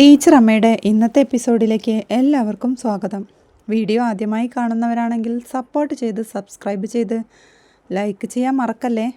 Teacher അമ്മയുടെ ഇന്നത്തെ എപ്പിസോഡിലേക്ക് എല്ലാവർക്കും സ്വാഗതം. വീഡിയോ ആദ്യമായി കാണുന്നവരാണെങ്കിൽ സപ്പോർട്ട് ചെയ്ത് സബ്സ്ക്രൈബ് ചെയ്ത് ലൈക്ക് ചെയ്യാൻ മറക്കല്ലേ?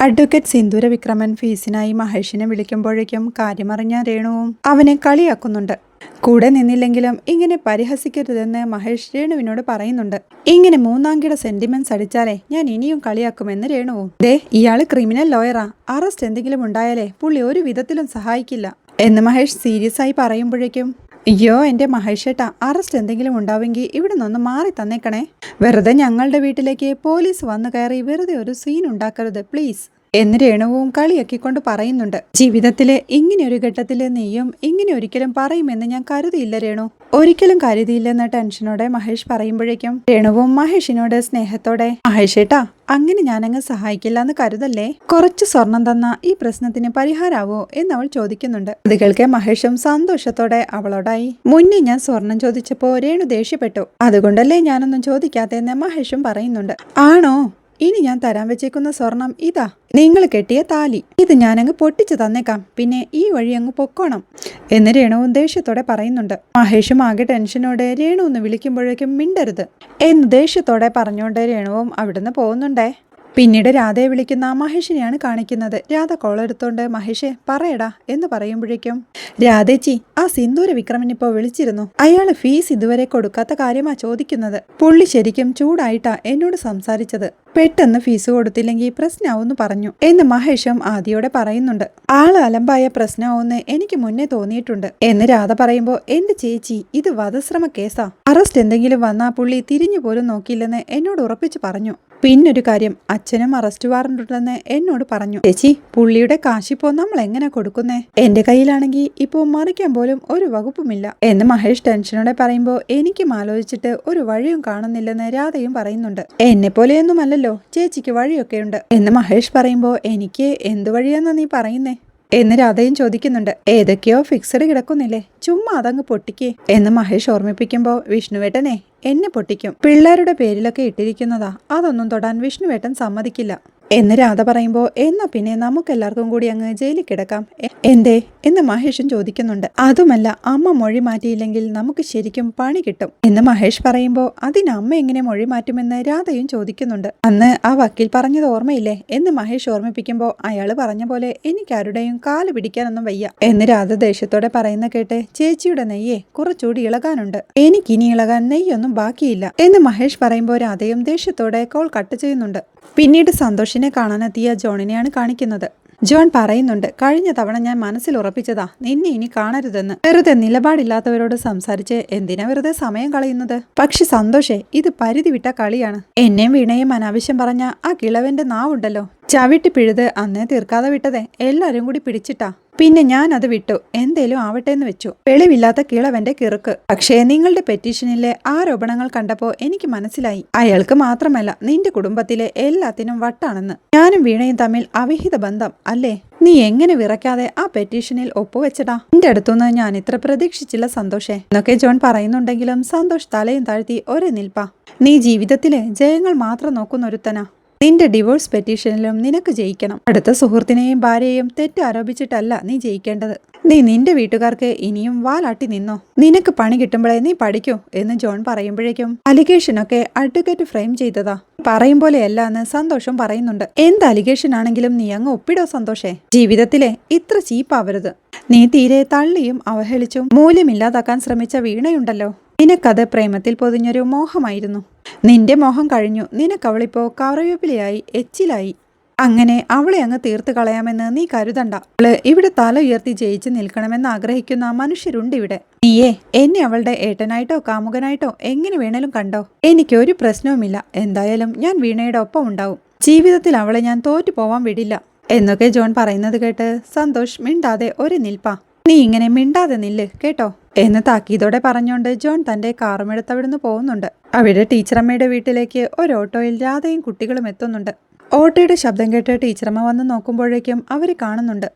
അഡ്വക്കേറ്റ് സിന്ദൂര വിക്രമൻ ഫീസിനായി മഹേഷിനെ വിളിക്കുമ്പോഴേക്കും കാര്യമറിഞ്ഞ രേണുവും അവനെ കളിയാക്കുന്നുണ്ട്. കൂടെ നിന്നില്ലെങ്കിലും ഇങ്ങനെ പരിഹസിക്കരുതെന്ന് മഹേഷ് രേണുവിനോട് പറയുന്നുണ്ട്. ഇങ്ങനെ മൂന്നാംകിട സെന്റിമെന്റ്സ് അടിച്ചാലേ ഞാൻ ഇനിയും കളിയാക്കുമെന്ന് രേണുവും. ദേ ഇയാൾ ക്രിമിനൽ ലോയറാ. അറസ്റ്റ് എന്തെങ്കിലും ഉണ്ടായാലേ പുള്ളി ഒരു വിധത്തിലും സഹായിക്കില്ല. എന്ന് മഹേഷ് സീരിയസ് ആയി പറയുമ്പോഴേക്കും അയ്യോ എന്റെ മഹേഷേട്ട അറസ്റ്റ് എന്തെങ്കിലും ഉണ്ടാവെങ്കിൽ ഇവിടെ നിന്ന് മാറി തന്നേക്കണേ. വെറുതെ ഞങ്ങളുടെ വീട്ടിലേക്ക് പോലീസ് വന്നു കയറി വെറുതെ ഒരു സീൻ ഉണ്ടാക്കരുത് പ്ലീസ് എന്ന് രേണുവും കളിയാക്കിക്കൊണ്ട് പറയുന്നുണ്ട്. ജീവിതത്തിലെ ഇങ്ങനെ ഒരു ഘട്ടത്തിൽ നീയും ഇങ്ങനെ ഒരിക്കലും പറയുമെന്ന് ഞാൻ കരുതിയില്ല രേണു. ഒരിക്കലും കരുതിയില്ലെന്ന ടെൻഷനോടെ മഹേഷ് പറയുമ്പോഴേക്കും രേണുവും മഹേഷിനോട് സ്നേഹത്തോടെ മഹേഷേട്ടാ അങ്ങനെ ഞാനങ്ങ് സഹായിക്കില്ല എന്ന് കരുതല്ലേ? കുറച്ച് സ്വർണം തന്ന ഈ പ്രശ്നത്തിന് പരിഹാരാവോ? എന്ന് അവൾ ചോദിക്കുന്നുണ്ട്. അത് കേൾക്കെ മഹേഷും സന്തോഷത്തോടെ അവളോടായി മുന്നേ ഞാൻ സ്വർണം ചോദിച്ചപ്പോ രേണു ദേഷ്യപ്പെട്ടു. അതുകൊണ്ടല്ലേ ഞാനൊന്നും ചോദിക്കാത്തെന്ന് മഹേഷും പറയുന്നുണ്ട്. ആണോ? ഇനി ഞാൻ തരാൻ വെച്ചേക്കുന്ന സ്വർണം ഇതാ. നിങ്ങൾ കെട്ടിയ താലി. ഇത് ഞാനങ്ങ് പൊട്ടിച്ചു തന്നേക്കാം. പിന്നെ ഈ വഴി അങ്ങ് പൊക്കോണം. എന്ന് രേണുവും ദേഷ്യത്തോടെ പറയുന്നുണ്ട്. മഹേഷും ആകെ ടെൻഷനോടെ രേണു ഒന്ന് വിളിക്കുമ്പോഴേക്കും മിണ്ടരുത്. എന്ന് ദേഷ്യത്തോടെ പറഞ്ഞുകൊണ്ട് രേണുവും അവിടുന്ന് പോകുന്നുണ്ടേ. പിന്നീട് രാധയെ വിളിക്കുന്ന മഹേഷിനെയാണ് കാണിക്കുന്നത്. രാധ കോളെടുത്തോണ്ട് മഹേഷെ പറയടാ എന്ന് പറയുമ്പോഴേക്കും രാധേച്ചി ആ സിന്ദൂര വിക്രമനിപ്പോ വിളിച്ചിരുന്നു. അയാൾ ഫീസ് ഇതുവരെ കൊടുക്കാത്ത കാര്യമാ ചോദിക്കുന്നത്. പുള്ളി ശരിക്കും ചൂടായിട്ടാ എന്നോട് സംസാരിച്ചത്. പെട്ടെന്ന് ഫീസ് കൊടുത്തില്ലെങ്കിൽ പ്രശ്നമാവെന്ന് പറഞ്ഞു. എന്ന് മഹേഷും ആദിയോടെ പറയുന്നുണ്ട്. ആൾ അലമ്പായ പ്രശ്നമാവെന്ന് എനിക്ക് മുന്നേ തോന്നിയിട്ടുണ്ട്. എന്ന് രാധ പറയുമ്പോ എന്റെ ചേച്ചി ഇത് വധശ്രമ കേസാ. അറസ്റ്റ് എന്തെങ്കിലും വന്നാ പുള്ളി തിരിഞ്ഞു പോലും നോക്കിയില്ലെന്ന് എന്നോട് ഉറപ്പിച്ചു പറഞ്ഞു. പിന്നൊരു കാര്യം അച്ഛനും അറസ്റ്റ് വാറണ്ട് ഉണ്ടെന്ന് എന്നോട് പറഞ്ഞു. ചേച്ചി പുള്ളിയുടെ കാശിപ്പോ നമ്മൾ എങ്ങനെ കൊടുക്കുന്നേ? എന്റെ കയ്യിലാണെങ്കിൽ ഇപ്പോ മറിക്കാൻ പോലും ഒരു വകുപ്പുമില്ല. എന്ന് മഹേഷ് ടെൻഷനോടെ പറയുമ്പോ എനിക്കും ആലോചിച്ചിട്ട് ഒരു വഴിയും കാണുന്നില്ലെന്ന് രാധയും പറയുന്നുണ്ട്. എന്നെ പോലെയൊന്നുമല്ലല്ലോ ചേച്ചിക്ക് വഴിയൊക്കെയുണ്ട്. എന്ന് മഹേഷ് പറയുമ്പോൾ എനിക്ക് എന്ത് വഴിയാന്നാ നീ പറയുന്നേ? എന്ന് രാധയും ചോദിക്കുന്നുണ്ട്. ഏതൊക്കെയോ ഫിക്സഡ് കിടക്കുന്നില്ലേ ചുമ്മാ അതങ്ങ് പൊട്ടിക്കേ. എന്ന് മഹേഷ് ഓർമ്മിപ്പിക്കുമ്പോൾ വിഷ്ണുവേട്ടനെ എന്നെ പൊട്ടിക്കും. പിള്ളേരുടെ പേരിലൊക്കെ ഇട്ടിരിക്കുന്നതാ അതൊന്നും തൊടാൻ വിഷ്ണുവേട്ടൻ സമ്മതിക്കില്ല. എന്ന് രാധ പറയുമ്പോ എന്നാ പിന്നെ നമുക്കെല്ലാവർക്കും കൂടി അങ്ങ് ജയിലിൽ കിടക്കാം. എന്തേ? എന്ന് മഹേഷും ചോദിക്കുന്നുണ്ട്. അതുമല്ല അമ്മ മൊഴി മാറ്റിയില്ലെങ്കിൽ നമുക്ക് ശരിക്കും പണി കിട്ടും. എന്ന് മഹേഷ് പറയുമ്പോ അതിന് അമ്മ എങ്ങനെ മൊഴി മാറ്റുമെന്ന് രാധയും ചോദിക്കുന്നുണ്ട്. അന്ന് ആ വക്കീൽ പറഞ്ഞത് ഓർമ്മയില്ലേ? എന്ന് മഹേഷ് ഓർമ്മിപ്പിക്കുമ്പോ അയാൾ പറഞ്ഞ പോലെ എനിക്കാരുടെയും കാൽ പിടിക്കാനൊന്നും വയ്യ. എന്ന് രാധ ദേഷ്യത്തോടെ പറയുന്ന കേട്ട് ചേച്ചിയുടെ നെയ്യെ കുറച്ചുകൂടി ഇളകാനുണ്ട്. എനിക്കിനി ഇളകാൻ നെയ്യൊന്നും ബാക്കിയില്ല. എന്ന് മഹേഷ് പറയുമ്പോൾ രാധയും ദേഷ്യത്തോടെ കോൾ കട്ട് ചെയ്യുന്നുണ്ട്. പിന്നീട് സന്തോഷിനെ കാണാനെത്തിയ ജോണിനെയാണ് കാണിക്കുന്നത്. ജോൺ പറയുന്നുണ്ട് കഴിഞ്ഞ തവണ ഞാൻ മനസ്സിൽ ഉറപ്പിച്ചതാ നിന്നെ ഇനി കാണരുതെന്ന്. വെറുതെ നിലപാടില്ലാത്തവരോട് സംസാരിച്ച് എന്തിനാ വെറുതെ സമയം കളയുന്നത്? പക്ഷെ സന്തോഷേ ഇത് പരിധി വിട്ട കളിയാണ്. എന്നെയും വീണയും അനാവശ്യം പറഞ്ഞ ആ കിളവന്റെ നാവുണ്ടല്ലോ. ചവിട്ടി പിഴുത് അന്നേ തീർക്കാതെ വിട്ടതേ എല്ലാരും കൂടി പിടിച്ചിട്ടാ. പിന്നെ ഞാൻ അത് വിട്ടു. എന്തേലും ആവട്ടെ എന്ന് വെച്ചു. വെളിവില്ലാത്ത കിളവന്റെ കിറുക്ക്. പക്ഷേ നിങ്ങളുടെ പെറ്റീഷനിലെ ആരോപണങ്ങൾ കണ്ടപ്പോ എനിക്ക് മനസ്സിലായി. അയാൾക്ക് മാത്രമല്ല നിന്റെ കുടുംബത്തിലെ എല്ലാത്തിനും വട്ടാണെന്ന്. ഞാനും വീണയും തമ്മിൽ അവിഹിത ബന്ധം അല്ലേ? നീ എങ്ങനെ വിറയ്ക്കാതെ ആ പെറ്റീഷനിൽ ഒപ്പുവെച്ചടാ? നിന്റെ അടുത്തുനിന്ന് ഞാൻ ഇത്ര പ്രതീക്ഷിച്ചില്ല സന്തോഷേ. എന്നൊക്കെ ജോൺ പറയുന്നുണ്ടെങ്കിലും സന്തോഷ് തലയും താഴ്ത്തി ഒരേ നിൽപ്പ. നീ ജീവിതത്തിലെ ജയങ്ങൾ മാത്രം നോക്കുന്നൊരുത്തനാ നിന്റെ ഡിവോഴ്സ് പെറ്റീഷനിലും നിനക്ക് ജയിക്കണം. അടുത്ത സുഹൃത്തിനെയും ഭാര്യയെയും തെറ്റ് ആരോപിച്ചിട്ടല്ല നീ ജയിക്കേണ്ടത്. നീ നിന്റെ വീട്ടുകാർക്ക് ഇനിയും വാലാട്ടി നിന്നോ? നിനക്ക് പണി കിട്ടുമ്പോഴേ നീ പഠിക്കൂ എന്ന് ജോൺ പറയുമ്പോഴേക്കും അലിഗേഷനൊക്കെ അഡ്വക്കേറ്റ് ഫ്രെയിം ചെയ്തതാ. പറയും പോലെയല്ല എന്ന് സന്തോഷം പറയുന്നുണ്ട്. എന്ത് അലിഗേഷൻ ആണെങ്കിലും നീ അങ്ങ് ഒപ്പിടോ സന്തോഷേ. ജീവിതത്തിലെ ഇത്ര ചീപ്പാവരുത്. നീ തീരെ തള്ളിയും അവഹേളിച്ചും മൂല്യമില്ലാതാക്കാൻ ശ്രമിച്ച വീണയുണ്ടല്ലോ. നിനക്കത് പ്രേമത്തിൽ പൊതിഞ്ഞൊരു മോഹമായിരുന്നു. നിന്റെ മോഹം കഴിഞ്ഞു. നിനക്കവളിപ്പോ കറവേപ്പിലയായി എച്ചിലായി. അങ്ങനെ അവളെ അങ്ങ് തീർത്ത് കളയാമെന്ന് നീ കരുതണ്ട. അവൾ ഇവിടെ തല ഉയർത്തി ജയിച്ച് നിൽക്കണമെന്ന് ആഗ്രഹിക്കുന്ന മനുഷ്യരുണ്ട് ഇവിടെ നീയേ എന്നെ അവളുടെ ഏട്ടനായിട്ടോ കാമുകനായിട്ടോ എങ്ങനെ വേണേലും കണ്ടോ? എനിക്കൊരു പ്രശ്നവുമില്ല. എന്തായാലും ഞാൻ വീണയുടെ ഒപ്പം ഉണ്ടാവും. ജീവിതത്തിൽ അവളെ ഞാൻ തോറ്റു പോവാൻ വിടില്ല. എന്നൊക്കെ ജോൺ പറയുന്നത് കേട്ട് സന്തോഷ് മിണ്ടാതെ ഒരു നിൽപ്പാ. നീ ഇങ്ങനെ മിണ്ടാതെ നില്ല് കേട്ടോ? എന്ന് താക്കീതോടെ പറഞ്ഞുകൊണ്ട് ജോൺ തന്റെ കാറുമെടുത്ത് അവിടുന്ന് പോകുന്നുണ്ട്. അവിടെ ടീച്ചറമ്മയുടെ വീട്ടിലേക്ക് ഒരു ഓട്ടോയിൽ രാധയും കുട്ടികളും എത്തുന്നുണ്ട്. ഓട്ടോയുടെ ശബ്ദം കേട്ട് ടീച്ചറമ്മ വന്ന് നോക്കുമ്പോഴേക്കും അവർ കാണുന്നുണ്ട്.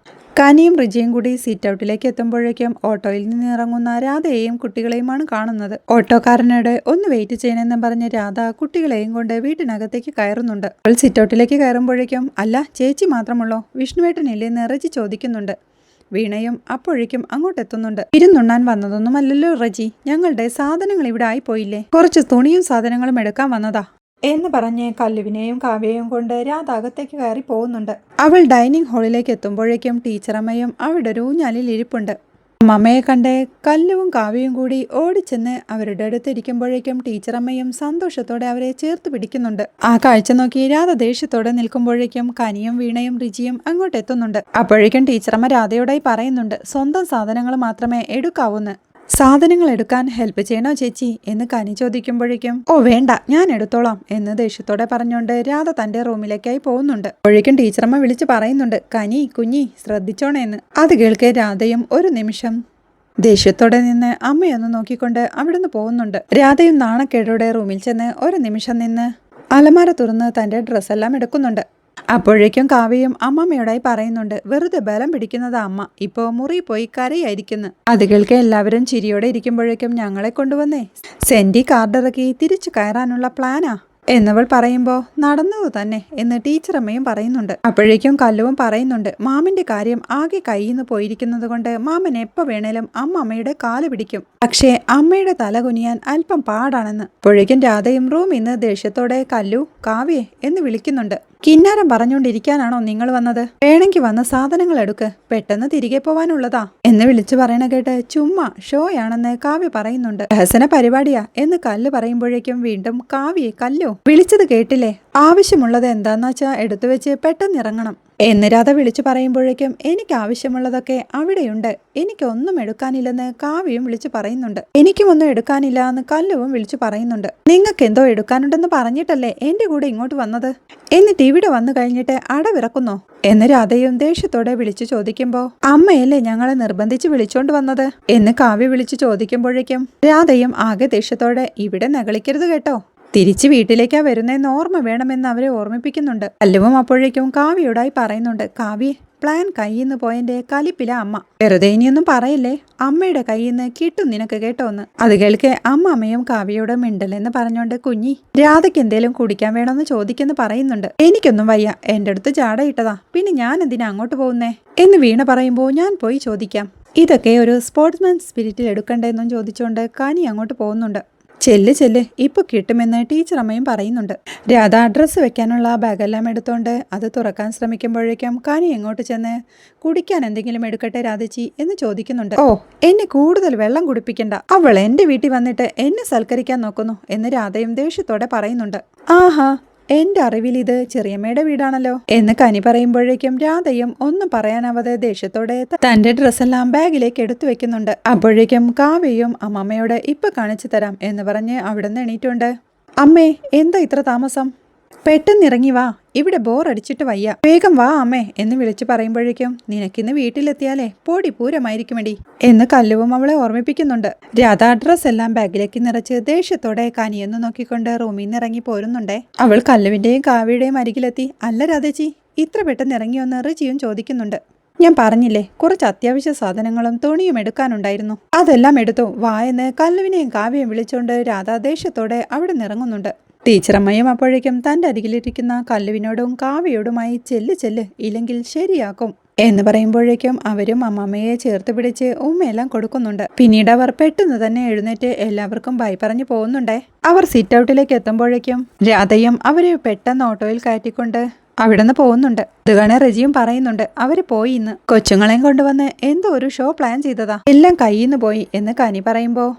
കനിയും റിജിയും കൂടി സീറ്റ് ഔട്ടിലേക്ക് എത്തുമ്പോഴേക്കും ഓട്ടോയിൽ നിന്ന് ഇറങ്ങുന്ന രാധയെയും കുട്ടികളെയുമാണ് കാണുന്നത്. ഓട്ടോക്കാരനോട് ഒന്ന് വെയിറ്റ് ചെയ്യണമെന്നും പറഞ്ഞ രാധ കുട്ടികളെയും കൊണ്ട് വീട്ടിനകത്തേക്ക് കയറുന്നുണ്ട്. അവൾ സീറ്റ് ഔട്ടിലേക്ക് കയറുമ്പോഴേക്കും അല്ല ചേച്ചി മാത്രമുള്ളോ? വിഷ്ണുവേട്ടനില്ലേ എന്ന് റിജി ചോദിക്കുന്നുണ്ട്. വീണയും അപ്പോഴേക്കും അങ്ങോട്ടെത്തുന്നുണ്ട്. ഇരുന്നുണ്ണാൻ വന്നതൊന്നുമല്ലല്ലോ റജി. ഞങ്ങളുടെ സാധനങ്ങൾ ഇവിടെ ആയിപ്പോയില്ലേ? കുറച്ച് തുണിയും സാധനങ്ങളും എടുക്കാൻ വന്നതാ. എന്ന് പറഞ്ഞ് കല്ലുവിനെയും കാവ്യയും കൊണ്ട് രാധ അകത്തേക്ക് കയറി പോകുന്നുണ്ട്. അവൾ ഡൈനിങ് ഹാളിലേക്ക് എത്തുമ്പോഴേക്കും ടീച്ചറമ്മയും അവിടെ ഒരു ഊഞ്ഞാലിൽ ഇരിപ്പുണ്ട്. അമ്മമ്മയെ കണ്ട് കല്ലുവും കാവ്യയും കൂടി ഓടിച്ചെന്ന് അവരുടെ അടുത്തിരിക്കുമ്പോഴേക്കും ടീച്ചറമ്മയും സന്തോഷത്തോടെ അവരെ ചേർത്ത് പിടിക്കുന്നുണ്ട്. ആ കാഴ്ച നോക്കി രാധ ദേഷ്യത്തോടെ നിൽക്കുമ്പോഴേക്കും കനിയും വീണയും റിജിയും അങ്ങോട്ടെത്തുന്നുണ്ട്. അപ്പോഴേക്കും ടീച്ചറമ്മ രാധയോടായി പറയുന്നുണ്ട് സ്വന്തം സാധനങ്ങൾ മാത്രമേ എടുക്കാവൂന്ന്. സാധനങ്ങൾ എടുക്കാൻ ഹെൽപ്പ് ചെയ്യണോ ചേച്ചി എന്ന് കനി ചോദിക്കുമ്പോഴേക്കും ഓ വേണ്ട ഞാൻ എടുത്തോളാം എന്ന് ദേഷ്യത്തോടെ പറഞ്ഞുകൊണ്ട് രാധ തന്റെ റൂമിലേക്കായി പോകുന്നുണ്ട്. അപ്പോഴേക്കും ടീച്ചറമ്മ വിളിച്ച് പറയുന്നുണ്ട് കനി കുഞ്ഞി ശ്രദ്ധിച്ചോണേന്ന് അത് കേൾക്കെ രാധയും ഒരു നിമിഷം ദേഷ്യത്തോടെ നിന്ന് അമ്മയൊന്ന് നോക്കിക്കൊണ്ട് അവിടുന്ന് പോകുന്നുണ്ട്. രാധയും നാണക്കേടോടെ റൂമിൽ ചെന്ന് ഒരു നിമിഷം നിന്ന് അലമാര തുറന്ന് തന്റെ ഡ്രസ്സെല്ലാം എടുക്കുന്നുണ്ട്. അപ്പോഴേക്കും കാവ്യയും അമ്മമ്മയോടായി പറയുന്നുണ്ട് വെറുതെ ബലം പിടിക്കുന്നത് അമ്മ. ഇപ്പോ മുറി പോയി കരയായിരിക്കുന്നു. അത് കേൾക്കെ എല്ലാവരും ചിരിയോടെ ഇരിക്കുമ്പോഴേക്കും ഞങ്ങളെ കൊണ്ടുവന്നേ. സെന്റി കാർഡിറക്കി തിരിച്ചു കയറാനുള്ള പ്ലാനാ. എന്നവൾ പറയുമ്പോൾ നടന്നത് തന്നെ എന്ന് ടീച്ചറമ്മയും പറയുന്നുണ്ട്. അപ്പോഴേക്കും കല്ലുവും പറയുന്നുണ്ട് മാമിന്റെ കാര്യം ആകെ കയ്യിന്ന് പോയിരിക്കുന്നത് കൊണ്ട് മാമൻ എപ്പോ വേണേലും അമ്മ അമ്മയുടെ കാൽ പിടിക്കും. പക്ഷേ അമ്മയുടെ തല കുനിയാൻ അല്പം പാടാണെന്ന്. അപ്പോഴേക്കും രാധയും റൂമിന്ന് നിന്ന് ദേഷ്യത്തോടെ കല്ലു കാവ്യേ എന്ന് വിളിക്കുന്നുണ്ട്. കിന്നാരം പറഞ്ഞുകൊണ്ടിരിക്കാനാണോ നിങ്ങൾ വന്നത്? വേണമെങ്കിൽ വന്ന സാധനങ്ങൾ എടുക്ക്. പെട്ടെന്ന് തിരികെ പോവാനുള്ളതാ. എന്ന് വിളിച്ചു പറയണ കേട്ട് ചുമ്മാ ഷോയാണെന്ന് കാവ്യ പറയുന്നുണ്ട്. രഹസന പരിപാടിയാ എന്ന് കല്ല് പറയുമ്പോഴേക്കും വീണ്ടും കാവ്യെ കല്ലോ. വിളിച്ചത് കേട്ടില്ലേ? ആവശ്യമുള്ളത് എന്താന്ന് വെച്ചാൽ എടുത്തു വെച്ച് പെട്ടെന്ന് ഇറങ്ങണം എന്ന് രാധ വിളിച്ചു പറയുമ്പോഴേക്കും എനിക്ക് ആവശ്യമുള്ളതൊക്കെ അവിടെയുണ്ട്. എനിക്കൊന്നും എടുക്കാനില്ലെന്ന് കാവ്യയും വിളിച്ചു പറയുന്നുണ്ട്. എനിക്കും ഒന്നും എടുക്കാനില്ല എന്ന് കല്ലുവും വിളിച്ചു പറയുന്നുണ്ട്. നിങ്ങൾക്ക് എന്തോ എടുക്കാനുണ്ടെന്ന് പറഞ്ഞിട്ടല്ലേ എന്റെ കൂടെ ഇങ്ങോട്ട് വന്നത്? എന്നിട്ട് ഇവിടെ വന്നു കഴിഞ്ഞിട്ട് അടവിറക്കുന്നോ എന്ന് രാധയും ദേഷ്യത്തോടെ വിളിച്ചു ചോദിക്കുമ്പോ അമ്മയല്ലേ ഞങ്ങളെ നിർബന്ധിച്ച് വിളിച്ചോണ്ട് വന്നത്? എന്ന് കാവ്യ വിളിച്ചു ചോദിക്കുമ്പോഴേക്കും രാധയും ആകെ ദേഷ്യത്തോടെ ഇവിടെ നകളിക്കരുത് കേട്ടോ. തിരിച്ച് വീട്ടിലേക്കാ വരുന്നതെന്ന് ഓർമ്മ വേണമെന്ന് അവരെ ഓർമ്മിപ്പിക്കുന്നുണ്ട്. അല്ലുവും അപ്പോഴേക്കും കാവ്യയോടായി പറയുന്നുണ്ട് കാവ്യ പ്ലാൻ കയ്യിന്ന് പോയന്റെ കലിപ്പില അമ്മ. വെറുതെ ഇനിയൊന്നും പറയില്ലേ? അമ്മയുടെ കയ്യിന്ന് കിട്ടും നിനക്ക് കേട്ടോന്ന്. അത് കേൾക്കെ അമ്മ അമ്മയും കാവ്യയോട് മിണ്ടലെന്ന് പറഞ്ഞോണ്ട് കുഞ്ഞി രാധയ്ക്ക് എന്തേലും കുടിക്കാൻ വേണമെന്ന് ചോദിക്കുന്നു പറയുന്നുണ്ട്. എനിക്കൊന്നും വയ്യ. എന്റെ അടുത്ത് ജാടയിട്ടതാ പിന്നെ ഞാൻ എന്തിനാ അങ്ങോട്ട് പോകുന്നേ? എന്ന് വീണ പറയുമ്പോൾ ഞാൻ പോയി ചോദിക്കാം. ഇതൊക്കെ ഒരു സ്പോർട്സ്മാൻ സ്പിരിറ്റിൽ എടുക്കണ്ടേന്നും ചോദിച്ചുകൊണ്ട് കനി അങ്ങോട്ട് പോകുന്നുണ്ട്. ചെല്ല് ചെല്ല്. ഇപ്പൊ കിട്ടുമെന്ന് ടീച്ചർ അമ്മയും പറയുന്നുണ്ട്. രാധ അഡ്രസ്സ് വെക്കാനുള്ള ബാഗെല്ലാം എടുത്തോണ്ട് അത് തുറക്കാൻ ശ്രമിക്കുമ്പോഴേക്കും കാനി എങ്ങോട്ട് ചെന്ന് കുടിക്കാൻ എന്തെങ്കിലും എടുക്കട്ടെ രാധച്ചി? എന്ന് ചോദിക്കുന്നുണ്ട്. ഓ എന്നെ കൂടുതൽ വെള്ളം കുടിപ്പിക്കണ്ട. അവൾ എന്റെ വീട്ടിൽ വന്നിട്ട് എന്നെ സൽക്കരിക്കാൻ നോക്കുന്നു എന്ന് രാധയും ദേഷ്യത്തോടെ പറയുന്നുണ്ട്. ആഹാ എന്റെ അറിവിൽ ഇത് ചെറിയമ്മയുടെ വീടാണല്ലോ. എന്ന് കനി പറയുമ്പോഴേക്കും രാധയും ഒന്നും പറയാനാവാതെ ദേഷ്യത്തോടെ തന്റെ ഡ്രസ്സെല്ലാം ബാഗിലേക്ക് എടുത്തു വെക്കുന്നുണ്ട്. അപ്പോഴേക്കും കാവ്യയും അമ്മമ്മയോട് ഇപ്പൊ കാണിച്ചു തരാം എന്ന് പറഞ്ഞ് അവിടുന്ന് എണീറ്റുണ്ട് അമ്മേ എന്താ ഇത്ര താമസം? പെട്ടെന്നിറങ്ങി വാ. ഇവിടെ ബോറടിച്ചിട്ട് വയ്യ. വേഗം വാ അമ്മേ എന്ന് വിളിച്ചു പറയുമ്പോഴേക്കും നിനക്കിന്ന് വീട്ടിലെത്തിയാലേ പൊടി പൂരമായിരിക്കുമെടി എന്ന് കല്ലുവും അവളെ ഓർമ്മിപ്പിക്കുന്നുണ്ട്. രാധ ഡ്രസ് എല്ലാം ബാഗിലേക്ക് നിറച്ച് ദേഷ്യത്തോടെ കനിയെന്ന് നോക്കിക്കൊണ്ട് റൂമിൽ നിന്ന് ഇറങ്ങി പോരുന്നുണ്ടേ. അവൾ കല്ലുവിന്റെയും കാവ്യയുടെയും അരികിലെത്തി അല്ല രാധേച്ചി ഇത്ര പെട്ടെന്ന് ഇറങ്ങിയൊന്ന് റിജിയും ചോദിക്കുന്നുണ്ട്. ഞാൻ പറഞ്ഞില്ലേ കുറച്ച് അത്യാവശ്യ സാധനങ്ങളും തുണിയും എടുക്കാനുണ്ടായിരുന്നു. അതെല്ലാം എടുത്തു വായെന്ന് കല്ലുവിനെയും കാവ്യയും വിളിച്ചുകൊണ്ട് രാധാ ദേഷ്യത്തോടെ അവിടെ നിറങ്ങുന്നുണ്ട് ടീച്ചറമ്മയും അപ്പോഴേക്കും തന്റെ അരികിലിരിക്കുന്ന കല്ലുവിനോടും കാവ്യയോടുമായി ചെല്ല് ചെല്ല് ഇല്ലെങ്കിൽ ശരിയാക്കും എന്ന് പറയുമ്പോഴേക്കും അവരും അമ്മമ്മയെ ചേർത്ത് പിടിച്ച് ഉമ്മയെല്ലാം കൊടുക്കുന്നുണ്ട്. പിന്നീട് അവർ പെട്ടെന്ന് തന്നെ എഴുന്നേറ്റ് എല്ലാവർക്കും ബൈ പറഞ്ഞു പോകുന്നുണ്ടേ. അവർ സിറ്റ് ഔട്ടിലേക്ക് എത്തുമ്പോഴേക്കും രാധയും അവരെ പെട്ടെന്ന് ഓട്ടോയിൽ കയറ്റിക്കൊണ്ട് അവിടുന്ന് പോകുന്നുണ്ട്. ഇതുകാണെ റെജിയും പറയുന്നുണ്ട് അവർ പോയി ഇന്ന്. കൊച്ചുങ്ങളെയും കൊണ്ടുവന്ന് എന്തോ ഒരു ഷോ പ്ലാൻ ചെയ്തതാ. എല്ലാം കയ്യിൽ നിന്ന് പോയി എന്ന് കനി പറയുമ്പോ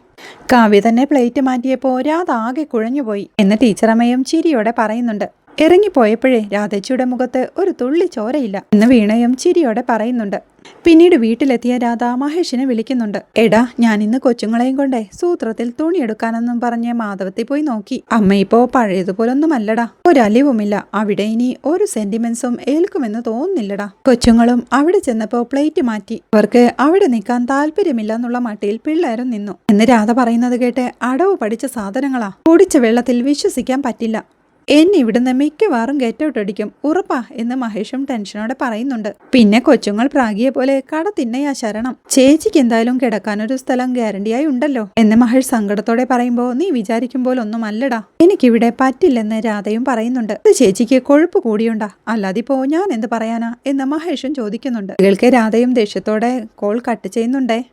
കാവ്യ തന്നെ പ്ലേറ്റ് മാറ്റിയപ്പോ രാധ ആകെ കുഴഞ്ഞുപോയി എന്ന് ടീച്ചറമ്മയും ചിരിയോടെ പറയുന്നുണ്ട്. ഇറങ്ങിപ്പോയപ്പോഴേ രാധച്ചിയുടെ മുഖത്ത് ഒരു തുള്ളി ചോരയില്ല എന്ന് വീണയും ചിരിയോടെ പറയുന്നുണ്ട്. പിന്നീട് വീട്ടിലെത്തിയ രാധ മഹേഷിനെ വിളിക്കുന്നുണ്ട്. എടാ ഞാൻ ഇന്ന് കൊച്ചുങ്ങളെയും കൊണ്ടേ സൂത്രത്തിൽ തുണിയെടുക്കാനെന്നും പറഞ്ഞ് മാധവത്തിൽ പോയി നോക്കി. അമ്മ ഇപ്പോ പഴയതുപോലൊന്നുമല്ലടാ. ഒരലിവുമില്ല. അവിടെ ഇനി ഒരു സെന്റിമെന്റ്സും ഏൽക്കുമെന്ന് തോന്നുന്നില്ലടാ. കൊച്ചുങ്ങളും അവിടെ ചെന്നപ്പോ പ്ലേറ്റ് മാറ്റി. അവർക്ക് അവിടെ നിൽക്കാൻ താല്പര്യമില്ല എന്നുള്ള മട്ടിയിൽ പിള്ളേരും നിന്നു. എന്ന് രാധ പറയുന്നത് കേട്ട് അടവ് പഠിച്ച സാധനങ്ങളാ. കുടിച്ച വെള്ളത്തിൽ വിശ്വസിക്കാൻ പറ്റില്ല. എന്നെ ഇവിടുന്ന് മിക്കവാറും ഗെറ്റ് ഔട്ട് അടിക്കും ഉറപ്പാ എന്ന് മഹേഷും ടെൻഷനോടെ പറയുന്നുണ്ട്. പിന്നെ കൊച്ചുങ്ങൾ പ്രാഗിയെ പോലെ കട തിന്നയാ ശരണം. ചേച്ചിക്ക് എന്തായാലും കിടക്കാനൊരു സ്ഥലം ഗ്യാരണ്ടിയായി ഉണ്ടല്ലോ എന്ന് മഹേഷ് സങ്കടത്തോടെ പറയുമ്പോ നീ വിചാരിക്കും പോലെ ഒന്നും അല്ലടാ എനിക്കിവിടെ പറ്റില്ലെന്ന് രാധയും പറയുന്നുണ്ട്. ഇത് ചേച്ചിക്ക് കൊഴുപ്പ് കൂടിയുണ്ടാ. അല്ലാതിപ്പോ ഞാൻ എന്ത് പറയാനാ? എന്ന് മഹേഷും ചോദിക്കുന്നുണ്ട്. ഇവൾക്ക് രാധയും ദേഷ്യത്തോടെ കോൾ കട്ട് ചെയ്യുന്നുണ്ടേ.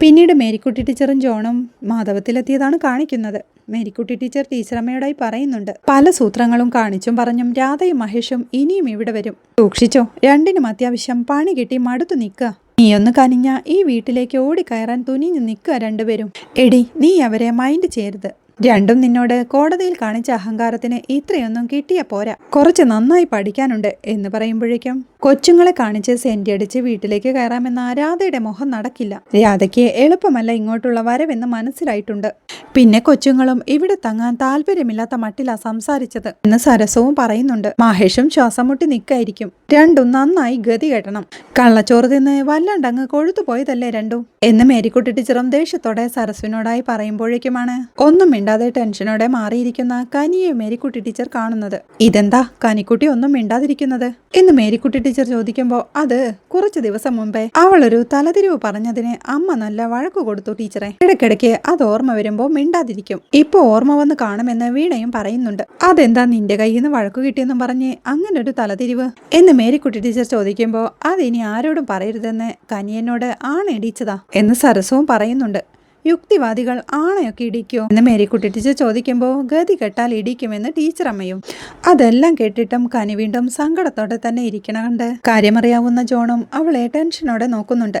പിന്നീട് മേരിക്കുട്ടി ടീച്ചറും ജോണും മാധവത്തിലെത്തിയതാണ് കാണിക്കുന്നത്. മേരിക്കുട്ടി ടീച്ചർ ടീച്ചറമ്മയോടായി പറയുന്നുണ്ട്. പല സൂത്രങ്ങളും കാണിച്ചും പറഞ്ഞും രാധയും മഹേഷും ഇനിയും ഇവിടെ വരും. സൂക്ഷിച്ചോ രണ്ടിനും അത്യാവശ്യം പണി കിട്ടി മടുത്തു നിൽക്കുക. ഒന്ന് കനിഞ്ഞ ഈ വീട്ടിലേക്ക് ഓടിക്കയറാൻ തുനിഞ്ഞു നിൽക്കുക രണ്ടുപേരും. എടി നീ അവരെ മൈൻഡ് ചെയ്യരുത്. രണ്ടും നിന്നോട് കോടതിയിൽ കാണിച്ച അഹങ്കാരത്തിന് ഇത്രയൊന്നും കിട്ടിയ പോരാ. കുറച്ച് നന്നായി പഠിക്കാനുണ്ട് എന്ന് പറയുമ്പോഴേക്കും കൊച്ചുങ്ങളെ കാണിച്ച് സെന്റി അടിച്ച് വീട്ടിലേക്ക് കയറാമെന്ന രാധയുടെ മുഖം നടക്കില്ല. രാധയ്ക്ക് എളുപ്പമല്ല ഇങ്ങോട്ടുള്ള വരവെന്ന് മനസ്സിലായിട്ടുണ്ട്. പിന്നെ കൊച്ചുങ്ങളും ഇവിടെ തങ്ങാൻ താല്പര്യമില്ലാത്ത മട്ടിലാ സംസാരിച്ചത് എന്ന് സരസവും പറയുന്നുണ്ട്. മഹേഷും ശ്വാസം മുട്ടി നിൽക്കായിരിക്കും രണ്ടും നന്നായി ഗതി കെട്ടണം. കള്ളച്ചോറ് തിന്ന് വല്ലാണ്ടങ്ങ് കൊഴുത്തു പോയതല്ലേ രണ്ടും? എന്ന് മേരിക്കുട്ടി ടീച്ചറും ദേഷ്യത്തോടെ സരസുവിനോടായി പറയുമ്പോഴേക്കുമാണ് ഒന്നും മിണ്ടാതെ ടെൻഷനോടെ മാറിയിരിക്കുന്ന കനിയെ മേരിക്കുട്ടി ടീച്ചർ കാണുന്നത്. ഇതെന്താ? കനിക്കുട്ടി ഒന്നും മിണ്ടാതിരിക്കുന്നത്? എന്ന് മേരിക്കുട്ടി ടീച്ചർ ചോദിക്കുമ്പോൾ അത് കുറച്ചു ദിവസം മുമ്പേ അവളൊരു തലതിരിവ് പറഞ്ഞതിന് അമ്മ നല്ല വഴക്കു കൊടുത്തു ടീച്ചറെ. ഇടയ്ക്കിടയ്ക്ക് അത് ഓർമ്മ വരുമ്പോൾ മിണ്ടാതിരിക്കും. ഇപ്പൊ ഓർമ്മ വന്ന് കാണുമെന്ന് വീണയും പറയുന്നുണ്ട്. അതെന്താ നിന്റെ കയ്യിൽ നിന്ന് വഴക്കു കിട്ടിയെന്നും പറഞ്ഞ് അങ്ങനെ ഒരു തലതിരിവ്? എന്ന് മേരിക്കുട്ടി ടീച്ചർ ചോദിക്കുമ്പോൾ ഇനി ആരോടും പറയരുതെന്ന് കനിയനോട് ആണെടിച്ചതാ എന്ന് സരസവും പറയുന്നുണ്ട്. യുക്തിവാദികൾ ആണയൊക്കെ ഇടിക്കോ? എന്ന് മേരിക്കുട്ടി ടീച്ചർ ചോദിക്കുമ്പോൾ ഗതി കെട്ടാൽ ഇടിക്കുമെന്ന് ടീച്ചർ അമ്മയും അതെല്ലാം കേട്ടിട്ടും കനി വീണ്ടും സങ്കടത്തോടെ തന്നെ ഇരിക്കണമുണ്ട് കാര്യമറിയാവുന്ന ജോണും അവളെ ടെൻഷനോടെ നോക്കുന്നുണ്ട്.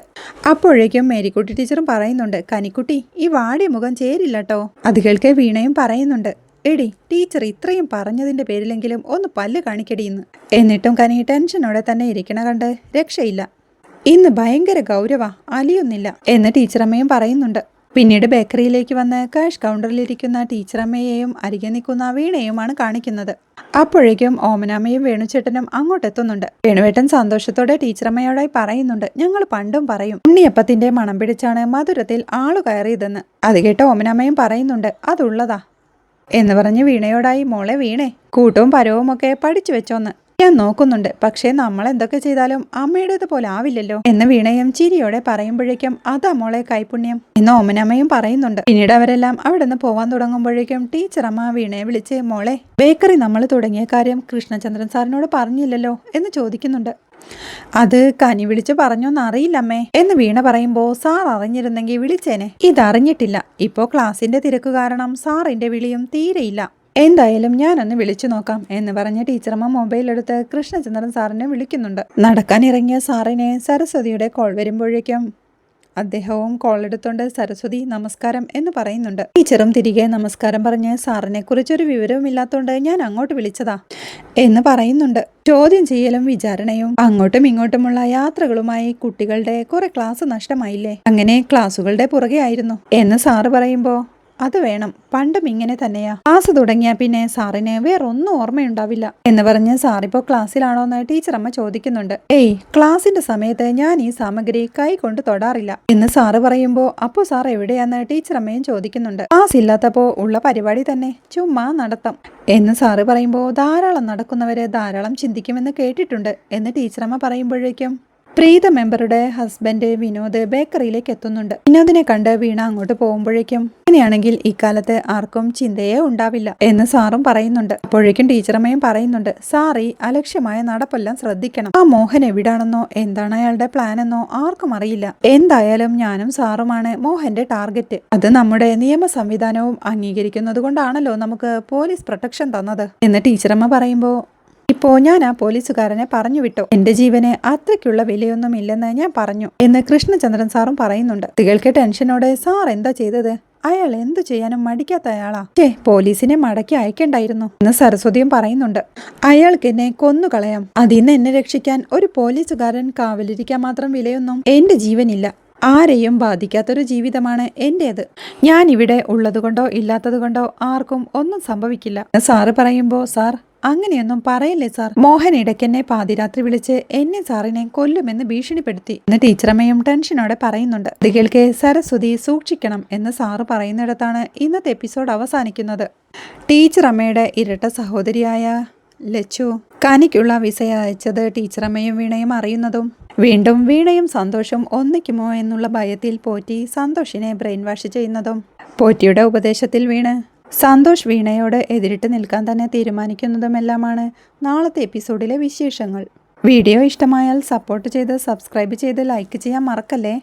അപ്പോഴേക്കും മേരിക്കുട്ടി ടീച്ചറും പറയുന്നുണ്ട് കനിക്കുട്ടി ഈ വാടിയ മുഖം ചേരില്ലട്ടോ. അത് കേൾക്കെ വീണയും പറയുന്നുണ്ട് എടി ടീച്ചർ ഇത്രയും പറഞ്ഞതിന്റെ പേരിലെങ്കിലും ഒന്ന് പല്ല് കാണിക്കടിയെന്ന് എന്നിട്ടും കനി ടെൻഷനോടെ തന്നെ ഇരിക്കണ കണ്ട് രക്ഷയില്ല. ഇന്ന് ഭയങ്കര ഗൗരവ അലിയൊന്നില്ല എന്ന് ടീച്ചറമ്മയും പറയുന്നുണ്ട്. പിന്നീട് ബേക്കറിയിലേക്ക് വന്ന കാഷ് കൗണ്ടറിലിരിക്കുന്ന ടീച്ചറമ്മയെയും അരികെ നിൽക്കുന്ന വീണയുമാണ് കാണിക്കുന്നത്. അപ്പോഴേക്കും ഓമനാമ്മയും വേണുചേട്ടനും അങ്ങോട്ടെത്തുന്നുണ്ട്. വേണുവേട്ടൻ സന്തോഷത്തോടെ ടീച്ചറമ്മയോടായി പറയുന്നുണ്ട്. ഞങ്ങൾ പണ്ടും പറയും ഉണ്ണിയപ്പത്തിന്റെ മണം പിടിച്ചാണ് മധുരത്തിൽ ആളു കയറിയതെന്ന്. അത് കേട്ട് ഓമനാമ്മയും പറയുന്നുണ്ട് അതുള്ളതാ എന്ന് പറഞ്ഞ് വീണയോടായി മോളെ വീണേ കൂട്ടവും പരവും ഒക്കെ പഠിച്ചു വെച്ചോന്ന്. ഞാൻ നോക്കുന്നുണ്ട്. പക്ഷേ നമ്മൾ എന്തൊക്കെ ചെയ്താലും അമ്മയുടേത് പോലെ ആവില്ലല്ലോ എന്ന് വീണയും ചിരിയോടെ പറയുമ്പോഴേക്കും അതാ മോളെ കൈപുണ്യം എന്ന് ഓമനമ്മയും പറയുന്നുണ്ട്. പിന്നീട് അവരെല്ലാം അവിടെ നിന്ന് പോവാൻ തുടങ്ങുമ്പോഴേക്കും ടീച്ചർ അമ്മ വീണയെ വിളിച്ച് മോളെ ബേക്കറി നമ്മൾ തുടങ്ങിയ കാര്യം കൃഷ്ണചന്ദ്രൻ സാറിനോട് പറഞ്ഞില്ലല്ലോ? എന്ന് ചോദിക്കുന്നുണ്ട്. അത് കനി വിളിച്ചു പറഞ്ഞോന്ന് അറിയില്ലമ്മേ എന്ന് വീണ പറയുമ്പോ സാർ അറിഞ്ഞിരുന്നെങ്കിൽ വിളിച്ചേനെ. ഇതറിഞ്ഞിട്ടില്ല. ഇപ്പോ ക്ലാസിന്റെ തിരക്ക് കാരണം സാറിന്റെ വിളിയും തീരെയില്ല. എന്തായാലും ഞാനൊന്ന് വിളിച്ചു നോക്കാം എന്ന് പറഞ്ഞ ടീച്ചറമ്മ മൊബൈൽ എടുത്ത് കൃഷ്ണചന്ദ്രൻ സാറിനെ വിളിക്കുന്നുണ്ട്. നടക്കാൻ ഇറങ്ങിയ സാറിനെ സരസ്വതിയുടെ കോൾ വരുമ്പോഴേക്കും അദ്ദേഹവും കോൾ എടുത്തുകൊണ്ട് സരസ്വതി നമസ്കാരം എന്ന് പറയുന്നുണ്ട്. ടീച്ചറും തിരികെ നമസ്കാരം പറഞ്ഞ് സാറിനെ കുറിച്ചൊരു വിവരവും ഇല്ലാത്തോണ്ട് ഞാൻ അങ്ങോട്ട് വിളിച്ചതാ എന്ന് പറയുന്നുണ്ട്. ചോദ്യം ചെയ്യലും വിചാരണയും അങ്ങോട്ടും ഇങ്ങോട്ടുമുള്ള യാത്രകളുമായി കുട്ടികളുടെ കുറെ ക്ലാസ് നഷ്ടമായില്ലേ? അങ്ങനെ ക്ലാസ്സുകളുടെ പുറകെ ആയിരുന്നു എന്ന് സാറ് പറയുമ്പോ അത് വേണം. പണ്ടും ഇങ്ങനെ തന്നെയാ. ക്ലാസ് തുടങ്ങിയ പിന്നെ സാറിന് വേറൊന്നും ഓർമ്മയുണ്ടാവില്ല എന്ന് പറഞ്ഞ് സാറിപ്പോ ക്ലാസ്സിലാണോ എന്ന് ടീച്ചറമ്മ ചോദിക്കുന്നുണ്ട്. ഏയ് ക്ലാസിന്റെ സമയത്ത് ഞാൻ ഈ സാമഗ്രി കൈ കൊണ്ട് തൊടാറില്ല എന്ന് സാറ് പറയുമ്പോ അപ്പോ സാർ എവിടെയാന്ന് ടീച്ചർ അമ്മയും ചോദിക്കുന്നുണ്ട്. ക്ലാസ് ഇല്ലാത്തപ്പോ ഉള്ള പരിപാടി തന്നെ. ചുമ്മാ നടത്തം എന്ന് സാറ് പറയുമ്പോ ധാരാളം നടക്കുന്നവര് ധാരാളം ചിന്തിക്കുമെന്ന് കേട്ടിട്ടുണ്ട് എന്ന് ടീച്ചറമ്മ പറയുമ്പോഴേക്കും പ്രീത മെമ്പറുടെ ഹസ്ബൻഡ് വിനോദ് ബേക്കറിയിലേക്ക് എത്തുന്നുണ്ട്. വിനോദിനെ കണ്ട് വീണ അങ്ങോട്ട് പോകുമ്പോഴേക്കും ഇങ്ങനെയാണെങ്കിൽ ഇക്കാലത്ത് ആർക്കും ചിന്തയേ ഉണ്ടാവില്ല എന്ന് സാറും പറയുന്നുണ്ട്. അപ്പോഴേക്കും ടീച്ചറമ്മയും പറയുന്നുണ്ട് സാറി അലക്ഷ്യമായ നടപ്പെല്ലാം ശ്രദ്ധിക്കണം. ആ മോഹൻ എവിടാണെന്നോ എന്താണ് അയാളുടെ പ്ലാൻ എന്നോ ആർക്കും അറിയില്ല. എന്തായാലും ഞാനും സാറുമാണ് മോഹന്റെ ടാർഗറ്റ്. അത് നമ്മുടെ നിയമ സംവിധാനവും അംഗീകരിക്കുന്നത് കൊണ്ടാണല്ലോ നമുക്ക് പോലീസ് പ്രൊട്ടക്ഷൻ തന്നത് എന്ന് ടീച്ചറമ്മ പറയുമ്പോൾ ഇപ്പോ ഞാൻ ആ പോലീസുകാരനെ പറഞ്ഞു വിട്ടു. എന്റെ ജീവന് അത്രയ്ക്കുള്ള വിലയൊന്നും ഇല്ലെന്ന് ഞാൻ പറഞ്ഞു എന്ന് കൃഷ്ണചന്ദ്രൻ സാറും പറയുന്നുണ്ട്. കുട്ടികൾക്ക് ടെൻഷനോടെ സാർ എന്താ ചെയ്തത്? അയാൾ എന്തു ചെയ്യാനും മടിക്കാത്ത അയാളാ ഏ പോലീസിനെ മടക്കി അയക്കണ്ടായിരുന്നു എന്ന് സരസ്വതിയും പറയുന്നുണ്ട്. അയാൾക്ക് എന്നെ കൊന്നുകളയാം. അതിന്ന് എന്നെ രക്ഷിക്കാൻ ഒരു പോലീസുകാരൻ കാവലിരിക്കാൻ മാത്രം വിലയൊന്നും എന്റെ ജീവനില്ല. ആരെയും ബാധിക്കാത്തൊരു ജീവിതമാണ് എന്റേത്. ഞാൻ ഇവിടെ ഉള്ളതുകൊണ്ടോ ഇല്ലാത്തതുകൊണ്ടോ ആർക്കും ഒന്നും സംഭവിക്കില്ല സാറ് പറയുമ്പോൾ സാർ അങ്ങനെയൊന്നും പറയില്ലേ സാർ? മോഹൻ ഇടയ്ക്കെന്നെ പാതിരാത്രി വിളിച്ച് എന്നെ സാറിനെ കൊല്ലുമെന്ന് ഭീഷണിപ്പെടുത്തി. എന്ന് ടീച്ചറമ്മയും ടെൻഷനോടെ പറയുന്നുണ്ട്. ഇത് കേൾക്കെ സരസ്വതി സൂക്ഷിക്കണം എന്ന് സാറ് പറയുന്നിടത്താണ് ഇന്നത്തെ എപ്പിസോഡ് അവസാനിക്കുന്നത്. ടീച്ചറമ്മയുടെ ഇരട്ട സഹോദരിയായ ലച്ചു കനിക്കുള്ള വിസ അയച്ചത് ടീച്ചറമ്മയും വീണയും അറിയുന്നതും വീണ്ടും വീണയും സന്തോഷം ഒന്നിക്കുമോ എന്നുള്ള ഭയത്തിൽ പോറ്റി സന്തോഷിനെ ബ്രെയിൻ വാഷ് ചെയ്യുന്നതും. പോറ്റിയുടെ ഉപദേശത്തിൽ വീണ് സന്തോഷ് വീണയോട് എതിരിട്ട് നിൽക്കാൻ തന്നെ തീരുമാനിക്കുന്നതുമെല്ലാമാണ് നാളത്തെ എപ്പിസോഡിലെ വിശേഷങ്ങൾ. വീഡിയോ ഇഷ്ടമായാൽ സപ്പോർട്ട് ചെയ്ത് സബ്സ്ക്രൈബ് ചെയ്ത് ലൈക്ക് ചെയ്യാൻ മറക്കല്ലേ?